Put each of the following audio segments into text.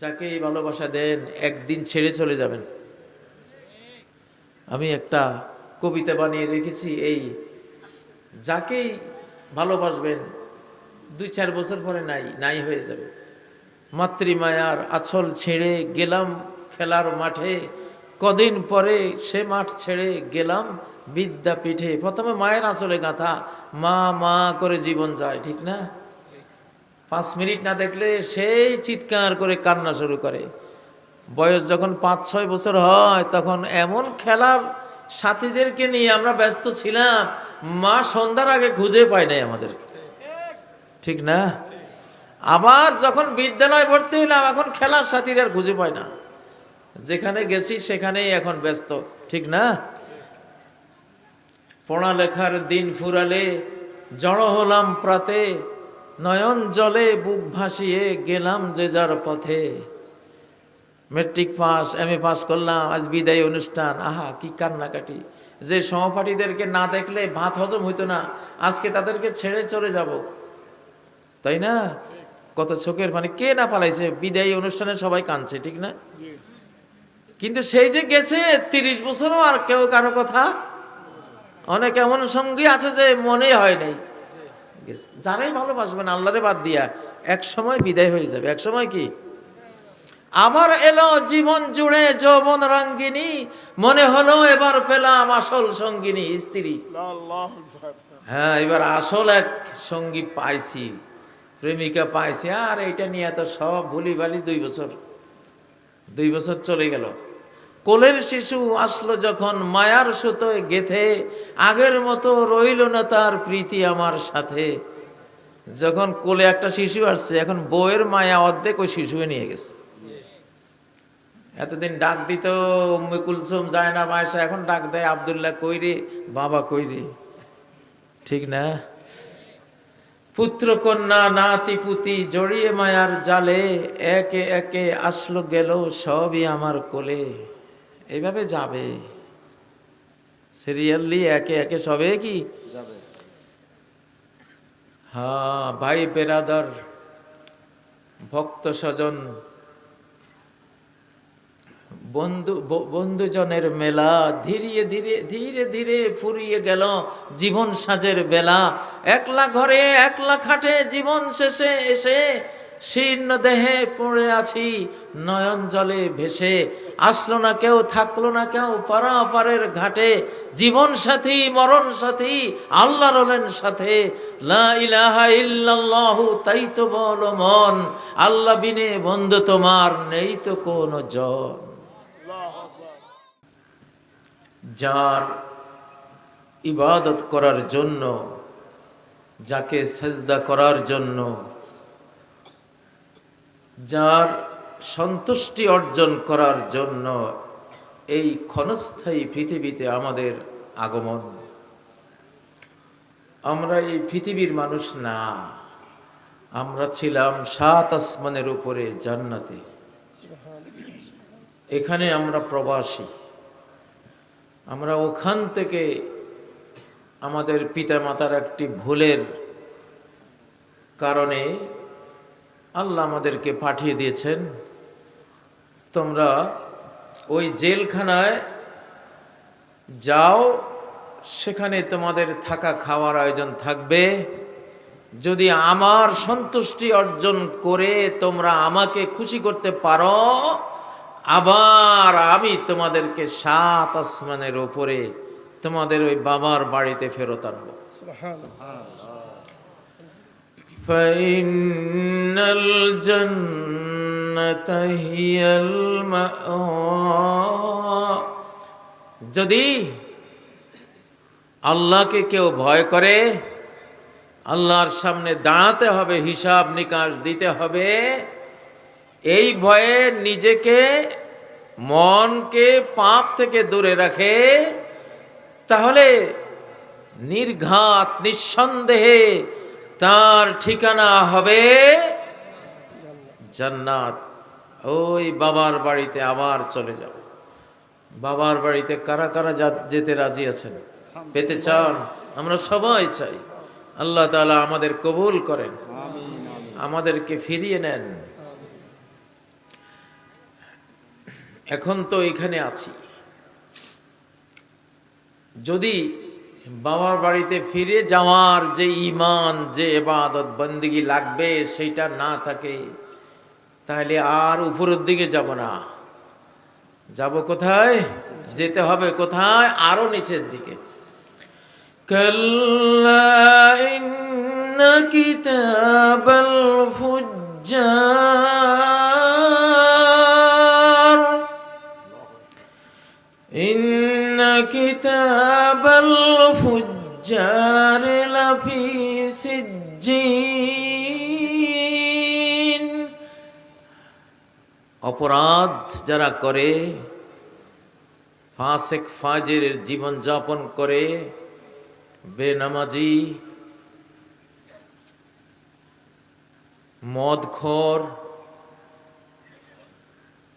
যাকেই ভালোবাসা দেন, একদিন ছেড়ে চলে যাবেন। আমি একটা কবিতা বানিয়ে রেখেছি, এই যাকেই ভালোবাসবেন, দুই চার বছর পরে নাই নাই হয়ে যাবে। মাতৃমায়ার আছল ছেড়ে গেলাম খেলার মাঠে, কদিন পরে সে মাঠ ছেড়ে গেলাম বিদ্যাপীঠে। প্রথমে মায়ের আঁচলে গাঁথা, মা মা, করে জীবন যায়। ঠিক না? পাঁচ মিনিট না দেখলে সেই চিৎকার করে কান্না শুরু করে। বয়স যখন পাঁচ, ছয় বছর হয়, তখন এমন খেলার সাথীদেরকে নিয়ে আমরা ব্যস্ত ছিলাম, মা সন্ধ্যার আগে খুঁজে পায় নাই আমাদেরকে। ঠিক না? আবার যখন বিদ্যালয় ভর্তি হইলাম, এখন খেলার সাথীরা আর খুঁজে পায় না। যেখানে গেছি সেখানেই এখন ব্যস্ত। ঠিক না? পড়ালেখার দিন ফুরালে, জড়ো হলাম প্রাতে নয়ন জলে বুক ভাসিয়ে গেলাম যে যার পথে। Matric pass M A pass করলাম, আজ বিদায় অনুষ্ঠান। আহা, কি কান্নাকাটি। যে সহপাঠীদেরকে না দেখলে ভাত হজম হইতো না, আজকে তাদেরকে ছেড়ে চলে যাব। তাই না? কত চোখের মানে কে না পালাইছে? বিদায়ী অনুষ্ঠানে সবাই কাঁদছে, ঠিক না? কিন্তু সেই যে গেছে, তিরিশ বছরও আর কেউ কারও কথা? অনেক এমন সঙ্গী আছে যে মনে হয় নাই। গেছে। যারাই ভালোবাসবেন আল্লাহরে বাদ দিয়া এক সময় বিদায় হয়ে যাবে। এক সময় কি? আবার এলো জীবন জুড়ে যৌবন রঙ্গিনী, মনে হলো এবার পেলাম আসল সঙ্গিনী, স্ত্রী। হ্যাঁ এবার আসল এক সঙ্গী পাইছি, প্রেমিকা পাইছি। আর এইটা নিয়ে তো সব ভুলি ভালি দুই বছর দুই বছর চলে গেল। কোলের শিশু আসলো যখন মায়ার সুতোয় গেথে, আগের মতো রইল না তার প্রীতি আমার সাথে। যখন কোলে একটা শিশু আসছে, এখন বউয়ের মায়া অর্ধেক ওই শিশুয়ে নিয়ে গেছে। এতদিন ডাক দিত, উম্মে কুলসুম যায় না মায়সা এখন ডাক দেয়, আবদুল্লাহ কইরে বাবা কইরে ঠিক না? পুত্র কন্যা, নাতি, পুতি জড়িয়ে মায়ার জালে, একে একে আসলো, গেল সবই আমার কোলে। এইভাবে যাবে? সিরিয়ালি একে একে সবে কি? হ্যাঁ ভাই বেরাদার ভক্ত স্বজন বন্ধু বন্ধুজনের মেলা ধীরে ধীরে ধীরে ধীরে ফুরিয়ে গেল জীবন সাজের বেলা। একলা ঘরে একলা খাটে জীবন শেষে এসে শীর্ণ দেহে পড়ে আছি নয়ন জলে ভেসে। আসলো না কেউ, থাকল না কেউ, পারাপারের ঘাটে, জীবন সাথী, মরণ সাথী, আল্লাহ রলেন সাথে। তাই তো বলো মন, আল্লাহ বিনে বন্ধু তোমার নেই তো কোন জন। যার ইবাদত করার জন্য, যাকে সেজদা করার জন্য, যার সন্তুষ্টি অর্জন করার জন্য এই ক্ষণস্থায়ী পৃথিবীতে আমাদের আগমন। আমরা এই পৃথিবীর মানুষ না। আমরা ছিলাম সাত আসমানের উপরে জান্নাতে। এখানে আমরা প্রবাসী। আমরা ওখান থেকে আমাদের পিতামাতার একটি ভুলের কারণে আল্লাহ আমাদেরকে পাঠিয়ে দিয়েছেন। তোমরা ওই জেলখানায় যাও সেখানে তোমাদের থাকা খাওয়ার আয়োজন থাকবে যদি আমার সন্তুষ্টি অর্জন করে তোমরা আমাকে খুশি করতে পারো আবার আমি তোমাদেরকে সাত আসমানের ওপরে তোমাদের ওই বাবার বাড়িতে ফেরত আনবো فإن الجنة هي المأوى যদি আল্লাহকে কেউ ভয় করে, আল্লাহর সামনে দাঁড়াতে হবে, হিসাব নিকাশ দিতে হবে, এই ভয়ে নিজেকে, মনকে পাপ থেকে দূরে রাখে, তাহলে নির্ঘাত, নিঃসন্দেহে তার ঠিকানা হবে জান্নাত। ওই বাবার বাড়িতে আবার চলে যাবে বাবার বাড়িতে কারা কারা যেতে রাজি আছেন? পেতে চান? আমরা সবাই চাই। আল্লাহ তালা আমাদের কবুল করেন। আমাদেরকে ফিরিয়ে নেন। এখন তো এখানে আছি। যদি বাবার বাড়িতে ফিরে যাওয়ার যে ইমান যে এবাদত বন্দিগি লাগবে সেইটা না থাকে তাহলে আর উপরের দিকে যাব না। যাব কোথায়? যেতে হবে কোথায়? আরও নিচের দিকে। কিতাবাল ফুজ্জার। ইন্ন কিতাবাল ফুজ্জার লাফি সিজ্জি অপরাধ যারা করে, ফাঁসেক ফাজের জীবন যাপন করে, বেনামাজি, মদখোর,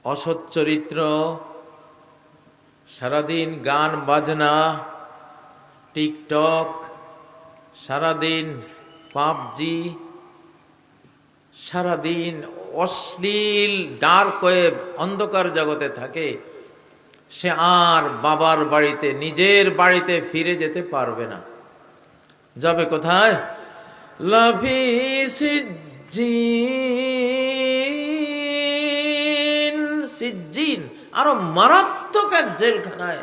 অসৎ চরিত্র, সারাদিন গান বাজনা, টিকটক, সারাদিন পাবজি সারাদিন অশ্লীল ডার্ক ওয়েব অন্ধকার জগতে থাকে, সে আর বাবার বাড়িতে, নিজের বাড়িতে ফিরে যেতে পারবে না। যাবে কোথায়? লাফি সিজ্জিন সিজ্জিন, আরও মারাত্মক এক জেলখানায়,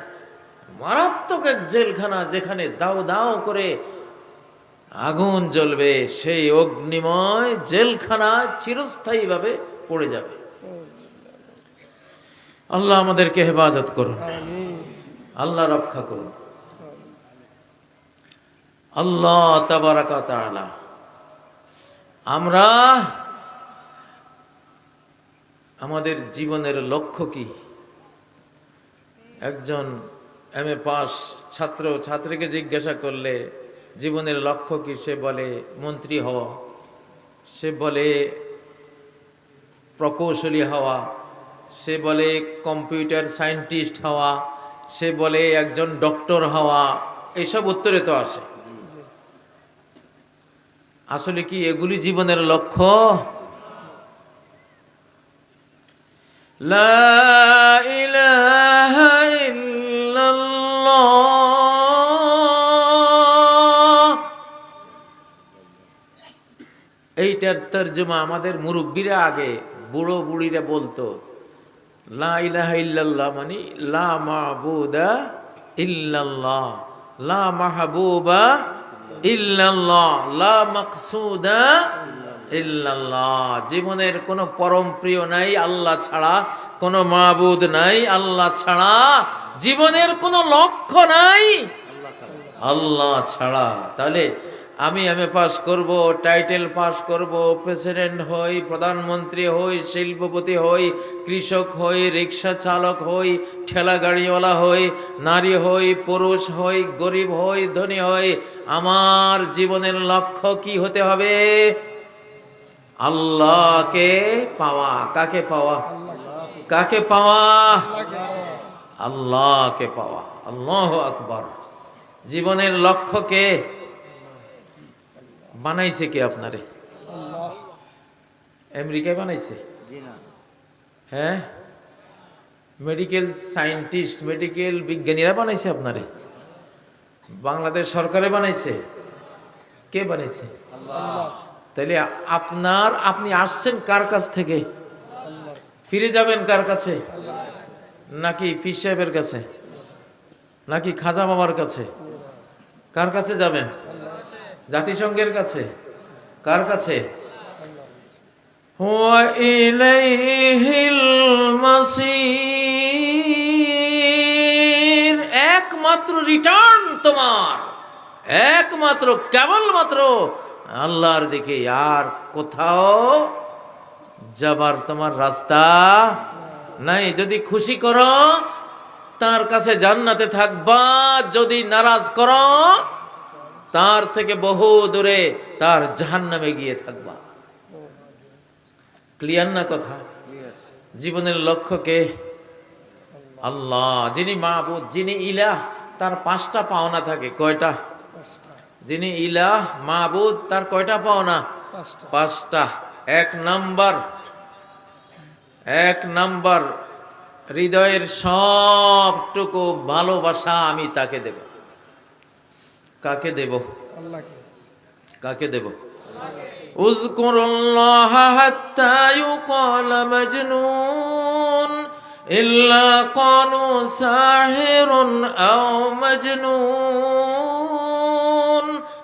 মারাত্মক এক জেলখানা যেখানে দাও দাও করে আগুন জ্বলবে, সেই অগ্নিময় জেলখানা চিরস্থায়ীভাবে পড়ে যাবে। আল্লাহ আমাদেরকে হেফাজত করুন। আল্লাহ রক্ষা করুন। আল্লাহ আমরা আমাদের জীবনের লক্ষ্য কি? একজন এম এ পাস ছাত্র, ছাত্রীকে জিজ্ঞাসা করলে জীবনের লক্ষ্য কি? সে বলে, মন্ত্রী হওয়া। সে বলে, প্রকৌশলী হওয়া। সে বলে, কম্পিউটার সায়েন্টিস্ট হওয়া। সে বলে, একজন ডক্টর হওয়া। এসব উত্তরে তো আসে। আসলে কি এগুলি জীবনের লক্ষ্য? লা ইলাহা এইটার তর্জমা আমাদের মুরব্বীরা আগে বুড়ো বুড়িরা বলতো, লা মানে লা লা লা জীবনের কোনো পরম প্রিয় নাই, আল্লাহ ছাড়া কোনো মাহবুদ নাই, আল্লাহ ছাড়া জীবনের কোনো লক্ষ্য নাই আল্লাহ ছাড়া। তাহলে আমি এমএ পাস করব টাইটেল পাস করব প্রেসিডেন্ট হই, প্রধানমন্ত্রী হই, শিল্পপতি হই, কৃষক হই, রিক্সা চালক হই, ঠেলা গাড়িওয়ালা হই, নারী হই, পুরুষ হই, গরিব হই, ধনী হই, আমার জীবনের লক্ষ্য কি হতে হবে? আল্লাহকে পাওয়া। কাকে পাওয়া? কাকে পাওয়া? আল্লাহকে পাওয়া। আল্লাহ আকবর। জীবনের লক্ষ্যকে বানাইছে কে আপনারে? আমেরিকায় বানাইছে? হ্যাঁ? মেডিকেল সায়েন্টিস্ট মেডিকেল বিজ্ঞানীরা বানাইছে আপনারে? বাংলাদেশ সরকারে বানাইছে? কে বানাইছে? তাহলে আপনার আপনি আসছেন কার কাছ থেকে? ফিরে যাবেন কার কাছে? নাকি পীর সাহেবের কাছে? নাকি খাজা বাবার কাছে? কার কাছে যাবেন? জাতিসংঘের কাছে? কার কাছে? একমাত্র রিটার্ন তোমার। একমাত্র, কেবলমাত্র আল্লাহর দিকে। আর কোথাও যাবার তোমার রাস্তা নাই। যদি খুশি করো, তার কাছে জান্নাতে থাকবা। যদি নারাজ করো তার থেকে বহু দূরে তার জাহান্নামে গিয়ে থাকবা। ক্লিয়ার না কথা? জীবনের লক্ষ্যকে আল্লাহ যিনি মাহবুদ যিনি ইলাহ তার পাঁচটা পাওনা থাকে। কয়টা? যিনি ইলাহ মাহবুদ তার কয়টা পাওনা? পাঁচটা। এক নাম্বার এক নাম্বার হৃদয়ের সবটুকু ভালোবাসা আমি তাকে দেব। কাকে দেব? কাকে দেব? মাজনুন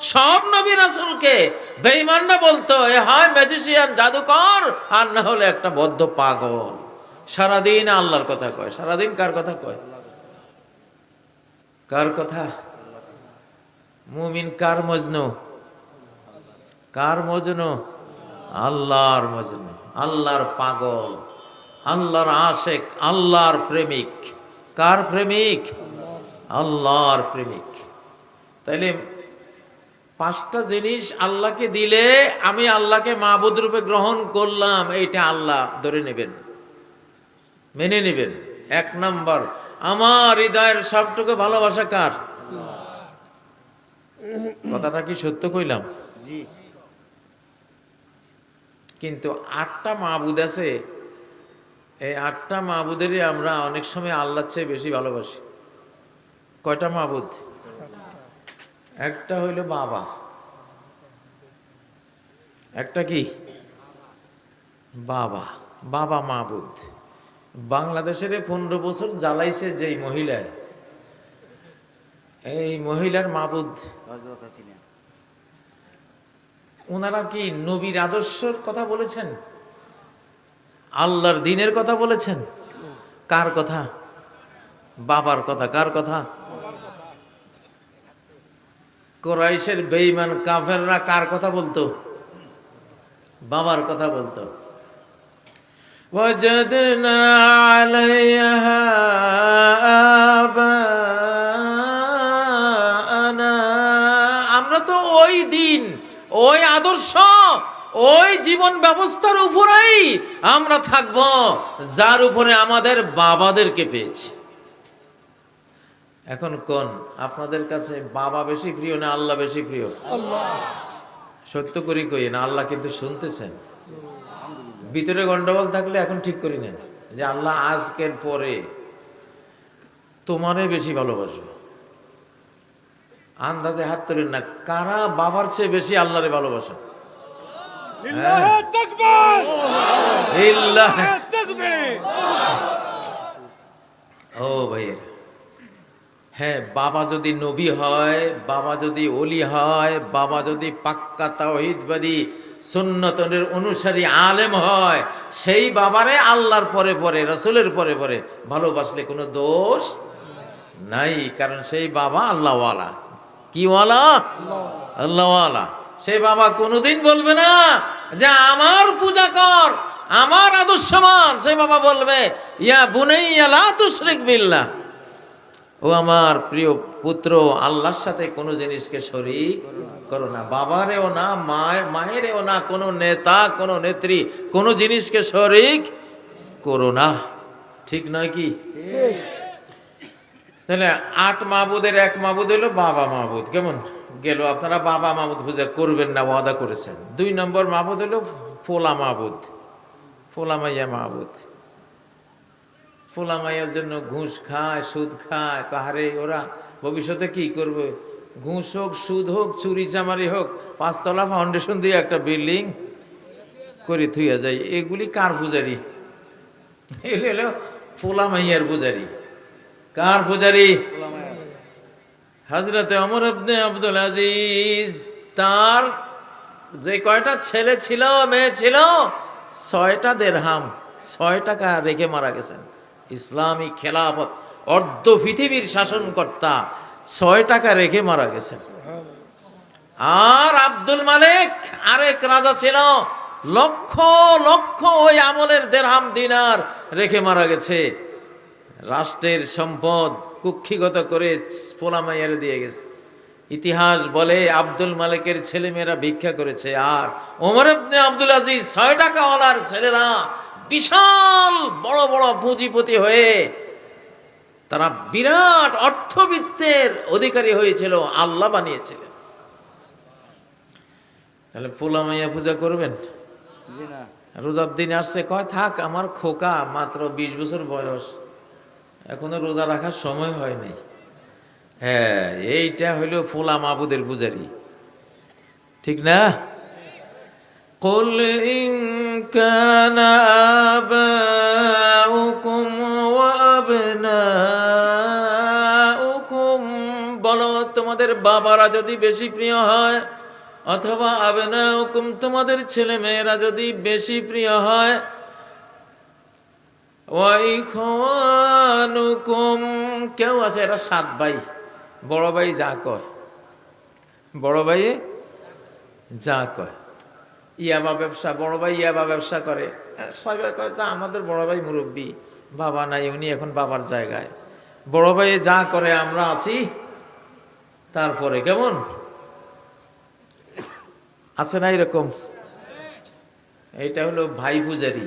সব নবী রাসূলকে বেঈমানরা বলতো এ হয় ম্যাজিশিয়ান জাদুকর! আর না হলে একটা বদ্ধ পাগল। সারাদিন আল্লাহর কথা কয়। সারাদিন কার কথা কয়? কার কথা? মুমিন কার মজনু? কার মজনু? আল্লাহর মজনু। আল্লাহর পাগল, আল্লাহর আশেক, আল্লাহর প্রেমিক। কার প্রেমিক? আল্লাহর প্রেমিক। তাইলে পাঁচটা জিনিস আল্লাহকে দিলে আমি আল্লাহকে মাহবুদ রূপে গ্রহণ করলাম, এইটা আল্লাহ ধরে নেবেন, মেনে নেবেন। এক নম্বর, আমার হৃদয়ের সবটুকু ভালোবাসা কার? কথাটা কি সত্য কইলাম? জি। কিন্তু আটটা মাহবুদ আছে এই আটটা মাহবুদেরই আমরা অনেক সময় আল্লাহর চেয়ে বেশি ভালোবাসি। কয়টা মাহবুদ একটা হইল বাবা। একটা কি? বাবা। বাবা মাহবুদ বাংলাদেশের পনেরো বছর জ্বালাইছে যেই মহিলায়। এই মহিলার মাহবুদ হজরত হাসিনা ওনারা কি নবীর আদর্শের কথা বলেছেন আল্লাহর দিনের কথা বলেছেন কার কথা বাবার কথা কার কথা কোরাইশের বেঈমান কাফেররা কার কথা বলতো বাবার কথা বলতো وجدنا عليها آباءنا ওই দিন ওই আদর্শ ওই জীবন ব্যবস্থার উপরেই আমরা থাকব যার উপরে আমাদের বাবাদেরকে পেয়েছি। এখন কোন? আপনাদের কাছে বাবা বেশি প্রিয় না আল্লাহ বেশি প্রিয়? সত্য করি কই না আল্লাহ কিন্তু শুনতেছেন। ভিতরে গন্ডগোল থাকলে এখন ঠিক করি নেন যে আল্লাহ আজকের পরে তোমারে বেশি ভালোবাসবে। আন্দাজে হাত তোলেন না কারা বাবার চেয়ে বেশি আল্লাহরে ভালোবাসে? লিল্লাহে তাকবীর! ইল্লাহ ও ভাইয়ের হ্যাঁ বাবা যদি নবী হয় বাবা যদি অলি হয় বাবা যদি পাক্কা তাওহিদবাদী সুন্নতনের অনুসারী আলেম হয় সেই বাবারে আল্লাহর পরে পরে রসুলের পরে পরে ভালোবাসলে কোনো দোষ নাই কারণ সেই বাবা আল্লাহওয়ালা। কি ওয়ালা? আল্লাহওয়ালা সেই বাবা কোনোদিন বলবে না যে আমার পূজা কর, আমার আদর্শমান সেই বাবা বলবে, ইয়া বুনাইয়া লা তুশরিক বিল্লাহ। ও আমার প্রিয় পুত্র, আল্লাহর সাথে কোনো জিনিসকে শরিক করো না। বাবারেও না, মায়, মায়েরও না, কোনো নেতা, কোনো নেত্রী, কোনো জিনিসকে শরিক করো না। ঠিক নয় কি? তাহলে আট মাহবুদের এক মাহবুদ হলো বাবা মাহবুদ কেমন? গেল আপনারা বাবা মাহবুদ পূজা করবেন না, ওয়াদা করেছেন। দুই নম্বর মাহবুদ হলো ফোলা মাহবুদ ফোলা মাইয়া মাহবুদ ফোলা মাইয়ার জন্য ঘুষ খায়, সুদ খায়। কাহারে ওরা ভবিষ্যতে কি করবে? ঘুষ হোক, সুদ হোক, চুরি চামারি হোক, পাঁচতলা ফাউন্ডেশন দিয়ে একটা বিল্ডিং করে থুইয়া যায়। এগুলি কার পূজারি? এগুলি হলো ফোলা মাইয়ার পূজারি। কার পূজারি? হজরতে অমর আব্দে আব্দুল আজিজ। তার যে কয়টা ছেলে ছিল, মেয়ে ছিল, ছয়টা দেড়হাম ছয় টাকা রেখে মারা গেছেন। ইসলামী খেলাফত, অর্ধ পৃথিবীর শাসনকর্তা ছয় টাকা রেখে মারা গেছেন। আর আব্দুল মালিক আরেক রাজা ছিল, লক্ষ লক্ষ ওই আমলের দেড়হাম দিনার রেখে মারা গেছে। রাষ্ট্রের সম্পদ কুক্ষিগত করে পোলামাইয়ারে দিয়ে গেছে। ইতিহাস বলে আব্দুল মালিকের ছেলেমেয়েরা ভিক্ষা করেছে। আর ওমর আব্দুল আজিজ ছয় টাকাওয়ালার ছেলেরা বিশাল বড় বড় পুঁজিপতি হয়ে তারা বিরাট অর্থবিত্তের অধিকারী হয়েছিল আল্লাহ বানিয়েছিলেন। তাহলে পোলামাইয়া পূজা করবেন? রোজার দিন আসছে কয় থাক আমার খোকা মাত্র বিশ বছর বয়স। এখনো রোজা রাখার সময় হয় নাই হ্যাঁ এইটা হইল ফোলা মাবুদের পূজারি ঠিক না قل إن كان آباؤكم وأبناؤكم বলো তোমাদের বাবারা যদি বেশি প্রিয় হয় অথবা আবনাউকুম তোমাদের ছেলে মেয়েরা যদি বেশি প্রিয় হয় ওয়াইখানুকুম কেউ আছে, এরা সাত ভাই, বড় ভাই যা কয়। বড় ভাই যা কয়। ইয়াবা ব্যবসা, বড় ভাই ইয়াবা ব্যবসা করে। সবাই কয়, তা আমাদের বড় ভাই মুরব্বী, বাবা নাই, উনি এখন বাবার জায়গায়। বড় ভাই যা করে, আমরা আছি তারপরে কেমন? আছে না এরকম? এটা হলো ভাই পূজারি।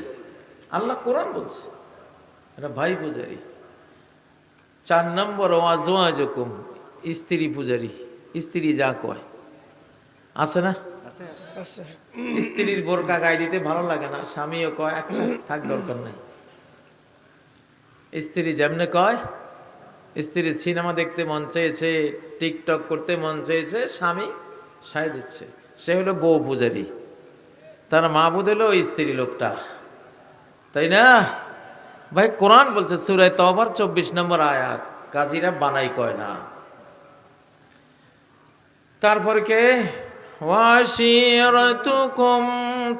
আল্লাহ কোরআন বলছে। এটা ভাই পূজারি। চার নম্বর ওয়াজোয়াজকুম স্ত্রী পূজারি স্ত্রী যা কয়। আছে না? স্ত্রীর বোরকা গায়ে দিতে ভালো লাগে না স্বামীও কয় আচ্ছা থাক দরকার নাই। স্ত্রী যেমনে কয় স্ত্রী সিনেমা দেখতে মন চেয়েছে টিকটক করতে মন চেয়েছে স্বামী সায় দিচ্ছে। সে হলো বউ পূজারি। তার মা বুধ হলো স্ত্রী লোকটা। তাই না? ভাই, কোরআন বলছে সুরায় তবার চব্বিশ নম্বর আয়াত। কাজীরা বানাই কয় না। তারপর কে? ওয়াশিরাতুকুম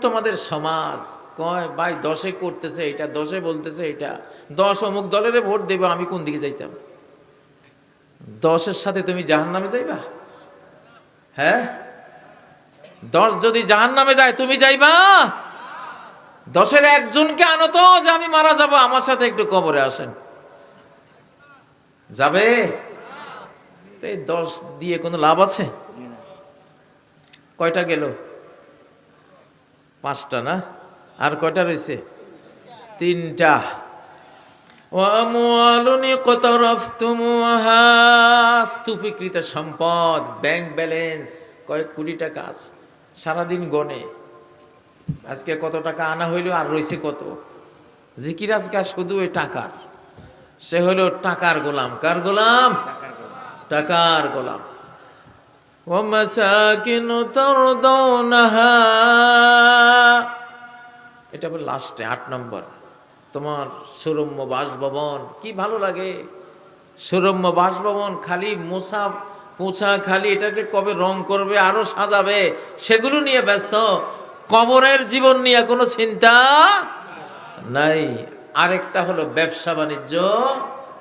তোমাদের সমাজ কয়, ভাই, দশে করতেছে এটা, দশে বলতেছে এটা। দশ অমুক দলের ভোট দেবে, আমি কোন দিকে যাইতাম? দশের সাথে তুমি জাহান নামে যাইবা? হ্যাঁ? দশ যদি জাহান নামে যায়, তুমি যাইবা? দশের একজনকে আনো তো। যে আমি মারা যাব, আমার সাথে একটু কবরে আসেন। যাবে? এই দশ দিয়ে কোনো লাভ আছে? কয়টা গেল? পাঁচটা না? আর কয়টা রয়েছে? তিনটা। স্তূপীকৃত সম্পদ, ব্যাংক ব্যালেন্স, কয়েক কোটি টাকা সারাদিন গনে। আজকে কত টাকা আনা হইল আর রয়েছে কত? জিকির আজকে শুধু ওই টাকার সে হলো টাকার গোলাম কার গোলাম টাকার গোলাম ومساكن ترضونها এটা বল লাস্টে আট নম্বর তোমার সুরম্য বাসভবন কি ভালো লাগে সুরম্য বাসভবন খালি মোছা পোছা খালি এটাকে কবে রং করবে আরো সাজাবে সেগুলো নিয়ে ব্যস্ত কবরের জীবন নিয়ে কোনো চিন্তা নাই। আরেকটা হলো ব্যবসা বাণিজ্য।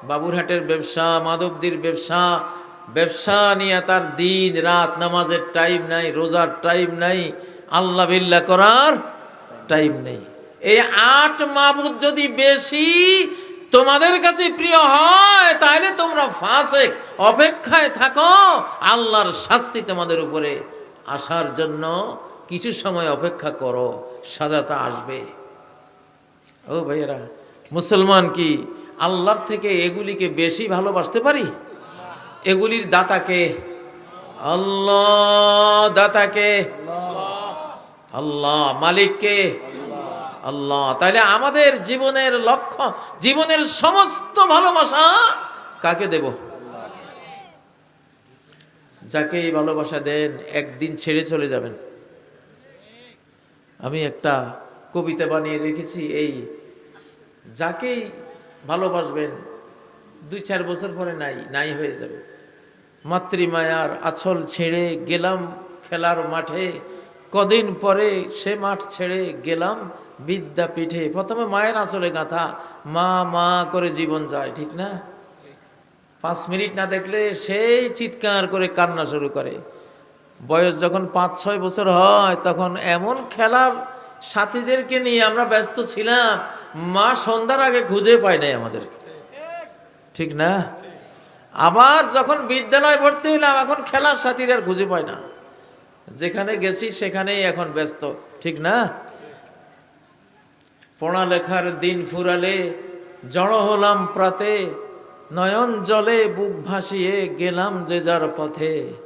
বাবুরহাটের ব্যবসা, মাধবদীর ব্যবসা ব্যবসা নিয়ে তার দিন রাত নামাজের টাইম নাই, রোজার টাইম নাই, আল্লাহ বিল্লাহ করার টাইম নেই। এই আট মাবুদ যদি বেশি তোমাদের কাছে প্রিয় হয়, তাহলে তোমরা ফাসেক, অপেক্ষায় থাকো, আল্লাহর শাস্তি তোমাদের উপরে আসার জন্য কিছু সময় অপেক্ষা করো, সাজাটা আসবে। ও ভাইয়েরা, মুসলমান কি আল্লাহর থেকে এগুলিকে বেশি ভালোবাসতে পারি? এগুলির দাতাকে আল্লাহ দাতাকে আল্লাহ মালিককে আল্লাহ। তাহলে আমাদের জীবনের লক্ষ্য, জীবনের সমস্ত ভালোবাসা কাকে দেব? যাকেই ভালোবাসা দেন, একদিন ছেড়ে চলে যাবেন। আমি একটা কবিতা বানিয়ে রেখেছি এই, যাকেই ভালোবাসবেন, দুই চার বছর পরে নাই নাই হয়ে যাবে। মাতৃমায়ার আছল ছেড়ে গেলাম খেলার মাঠে, কদিন পরে সে মাঠ ছেড়ে গেলাম বিদ্যাপীঠে। প্রথমে মায়ের আঁচলে গাঁথা, মা মা করে জীবন যায়, ঠিক না? পাঁচ মিনিট না দেখলে সেই চিৎকার করে কান্না শুরু করে। বয়স যখন পাঁচ, ছয় বছর হয়, তখন এমন খেলার সাথীদেরকে নিয়ে আমরা ব্যস্ত ছিলাম, মা সন্ধ্যার আগে খুঁজে পায় নাই আমাদেরকে। ঠিক না? আবার যখন বিদ্যালয় ভর্তি হইলাম, এখন খেলার সাথীর আর খুঁজে পায় না। যেখানে গেছি সেখানেই এখন ব্যস্ত, ঠিক না? পড়ালেখার দিন ফুরালে, জড়ো হলাম প্রাতে, নয়ন জলে বুক ভাসিয়ে গেলাম যে যার পথে।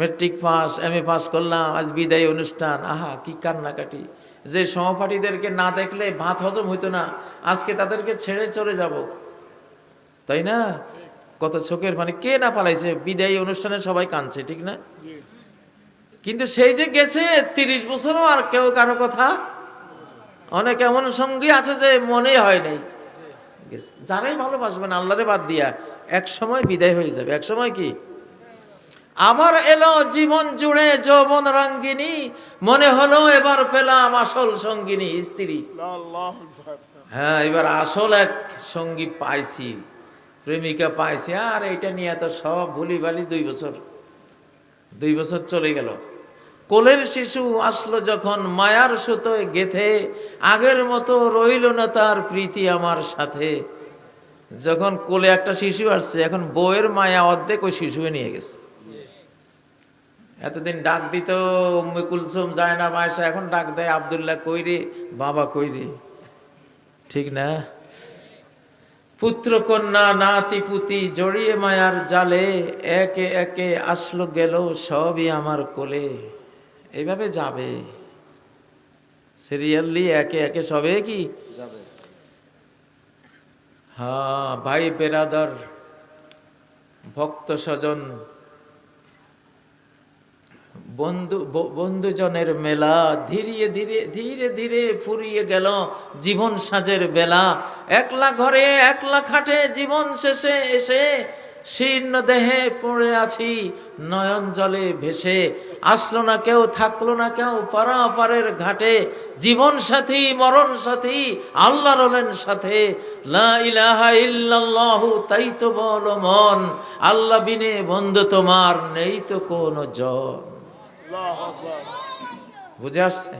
Matric pass M A pass করলাম, আজ বিদায় অনুষ্ঠান। আহা, কি কান্নাকাটি। যে সহপাঠীদেরকে না দেখলে ভাত হজম হইতো না, আজকে তাদেরকে ছেড়ে চলে যাব। তাই না? কত চোখের মানে কে না পালাইছে? বিদায়ী অনুষ্ঠানে সবাই কাঁদছে, ঠিক না? কিন্তু সেই যে গেছে, তিরিশ বছরও আর কেউ কারও কথা? অনেক এমন সঙ্গী আছে যে মনে হয় নাই। যারাই ভালোবাসবেন, আল্লাহরে বাদ দিয়া, এক সময় বিদায় হয়ে যাবে। এক সময় কি? আবার এলো জীবন জুড়ে যৌবন রঙ্গিনী মনে হলো এবার পেলাম আসল সঙ্গিনী স্ত্রী। হ্যাঁ এবার আসল এক সঙ্গী পাইছি প্রেমিকা পাইছি আর এইটা নিয়ে তো সব ভুলি ভালি দুই বছর। দুই বছর চলে গেল। কোলের শিশু আসলো যখন মায়ার সুতোয় গেথে আগের মতো রইল না তার প্রীতি আমার সাথে। যখন কোলে একটা শিশু আসছে এখন বউয়ের মায়া অর্ধেক ওই শিশুয়ে নিয়ে গেছে। এতদিন ডাক দিত উম্মে কুলসুম যায় না মায়েশা এখন ডাক দেয় আবদুল্লাহ কইরে বাবা কইরে ঠিক না? পুত্র কন্যা নাতি পুতি জড়িয়ে মায়ার জালে একে একে আসলো গেল সবই আমার কোলে। এইভাবে যাবে? সিরিয়ালি একে একে সবে কি? হ্যাঁ ভাই বেরাদর ভক্ত স্বজন বন্ধু বন্ধুজনের মেলা ধীরে ধীরে ধীরে ধীরে ফুরিয়ে গেল জীবন সাজের বেলা। একলা ঘরে, একলা খাটে জীবন শেষে এসে শীর্ণ দেহে পড়ে আছি, নয়ন জলে ভেসে। আসলো না কেউ, থাকল না কেউ পারাপারের ঘাটে। জীবন সাথী, মরণ সাথী, আল্লাহ রলেন সাথে। তাই তো বলো মন। আল্লাহ বিনে বন্ধু তোমার নেই তো কোনো জন। বুঝে আসছে?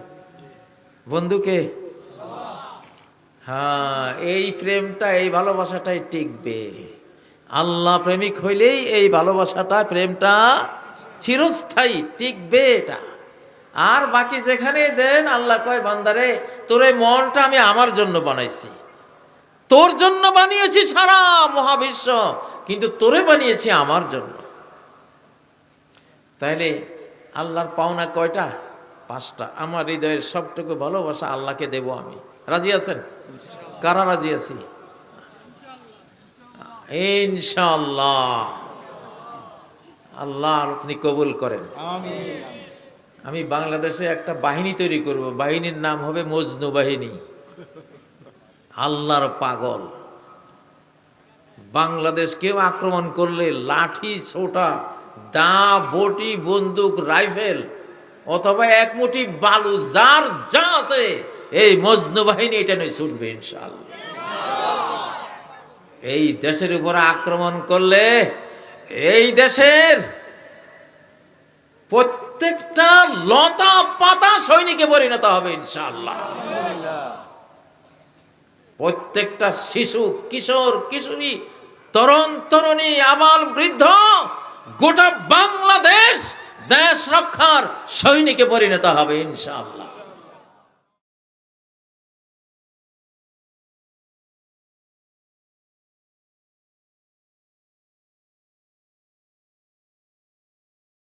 বন্ধুকে? হ্যাঁ এই প্রেমটা, এই ভালোবাসাটাই টিকবে। আল্লাহ প্রেমিক হইলেই এই ভালোবাসাটা, প্রেমটা চিরস্থায়ী, টিকবে এটা। আর বাকি যেখানে দেন, আল্লাহ কয়, বান্দারে, তোর এই মনটা আমি আমার জন্য বানাইছি। তোর জন্য বানিয়েছি সারা মহাবিশ্ব, কিন্তু তোরে বানিয়েছি আমার জন্য। তাইলে আল্লাহর পাওনা কয়টা? পাঁচটা। আমার হৃদয়ের সবটুকু ভালোবাসা আল্লাহকে দেব আমি। রাজি আছেন? কারা রাজি আছি? ইনশাআল্লাহ। আল্লাহ আপনি কবুল করেন। আমি বাংলাদেশে একটা বাহিনী তৈরি করব। বাহিনীর নাম হবে মজনু বাহিনী। আল্লাহর পাগল। বাংলাদেশ কেউ আক্রমণ করলে লাঠি ছোটা দা, বটি, বন্দুক, রাইফেল অথবা এক মুঠি বালু, যার যা আছে, এই মজনু বাহিনী এটা নিয়ে ছুটবে ইনশাআল্লাহ। এই দেশের উপর আক্রমণ করলে, এই দেশের প্রত্যেকটা লতা পাতা সৈনিকে পরিণত হবে ইনশাআল্লাহ। প্রত্যেকটা শিশু, কিশোর, কিশোরী, তরুণ, তরুণী, আবাল, বৃদ্ধ গোটা বাংলাদেশ দেশ রক্ষার সৈনিকে পরিণত হবে ইনশাআল্লাহ।